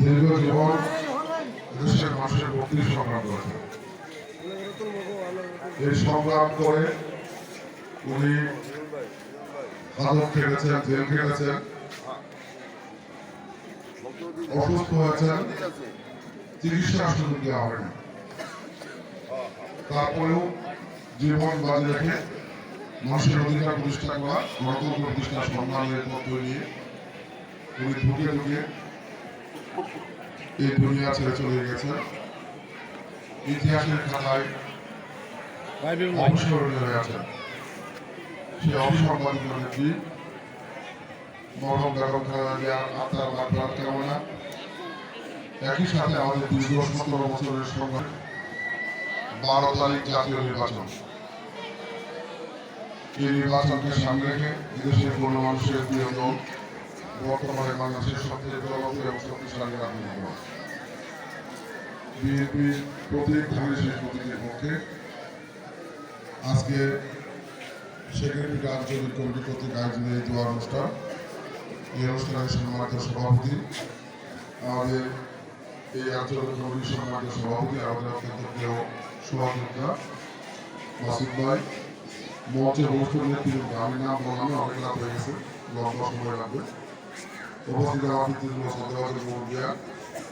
দীর্ঘ জীবন দেশের মানুষের মুক্তির সংগ্রাম করেছেন এই সংগ্রাম করে উনি হাজত খেটেছেন জেল খেটেছেন অসুস্থ হয়েছেন চিকিৎসার সুযোগ দেওয়া হয়নি তারপরেও জীবন বাজি রেখে মানুষের অধিকার প্রতিষ্ঠা করা, গণতন্ত্র প্রতিষ্ঠার সংগ্রামের পথ নিয়ে উনি ঢুকে ঢুকে এই দুনিয়া ছেড়ে চলে গেছেন। ইতিহাসের খাতায় অবসরণীয় হয়ে আছেন। সেই অবিসংবাদিত নেত্রী মরহম বেগম খালেদা আত্মার মাত্রার কামনা। একই সাথে আমাদের দীর্ঘ সতেরো বছরের সংগ্রাম। বারো তারিখ জাতীয় নির্বাচন। এই নির্বাচনকে সামনে রেখে বিদেশের কোনো মানুষের প্রিয় বর্তমানে বাংলাদেশের সবচেয়ে জনপ্রিয় এবং শক্তিশালী রাজনৈতিক বিএনপির প্রতীক ধানের প্রতীকের পক্ষে আজকে সেক্রেটারি আঞ্চলিক কমিটি কর্তৃক আয়োজিত এই দোয়া অনুষ্ঠান। এই অনুষ্ঠানের সম্মানিত সভাপতি, আমাদের এই আঞ্চলিক কমিটির সম্মানিত সভাপতি, আমাদের অত্যন্ত প্রিয় সহযোগিতা মাসুদ ভাই। মঞ্চে অনুষ্ঠান নেতৃত্ব আমি নাম বললাম অনেক লাভ হয়ে গেছে, লম্বা সময় লাগবে। উপস্থিত আমার পিতৃ সদর মুরগিয়া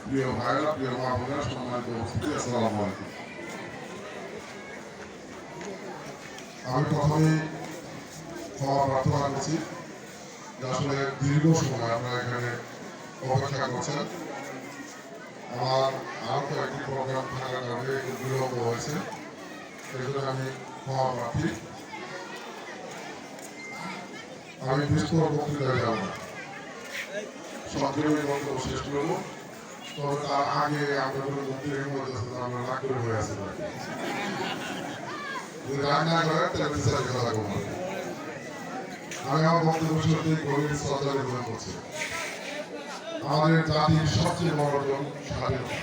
প্রিয় ভাইরা প্রিয় মা বোনেরা সম্মানিত উপস্থিতি আসসালামু আলাইকুম আমি প্রথমেই ক্ষমা প্রার্থনা করছি আসলে দীর্ঘ সময় আপনারা এখানে অপেক্ষা করছেন আমার আরও কয়েকটি প্রোগ্রাম থাকার কারণে বিলম্ব হয়েছে সেই আমি ক্ষমা প্রার্থী আমি বিস্তর বক্তৃতায় যাব সংক্ষেপে বক্তব্য শেষ করব। তো তার আগে আমরা বক্তৃতার মধ্যে আমরা রাগ করে হয়ে আছি যদি রাগ না করেন তাহলে বিচারের কথা বলব আমি আমার বক্তব্য সত্যি গভীর শ্রদ্ধা নিবেদন করছি। আমাদের জাতির সবচেয়ে বড় জন স্বাধীনতা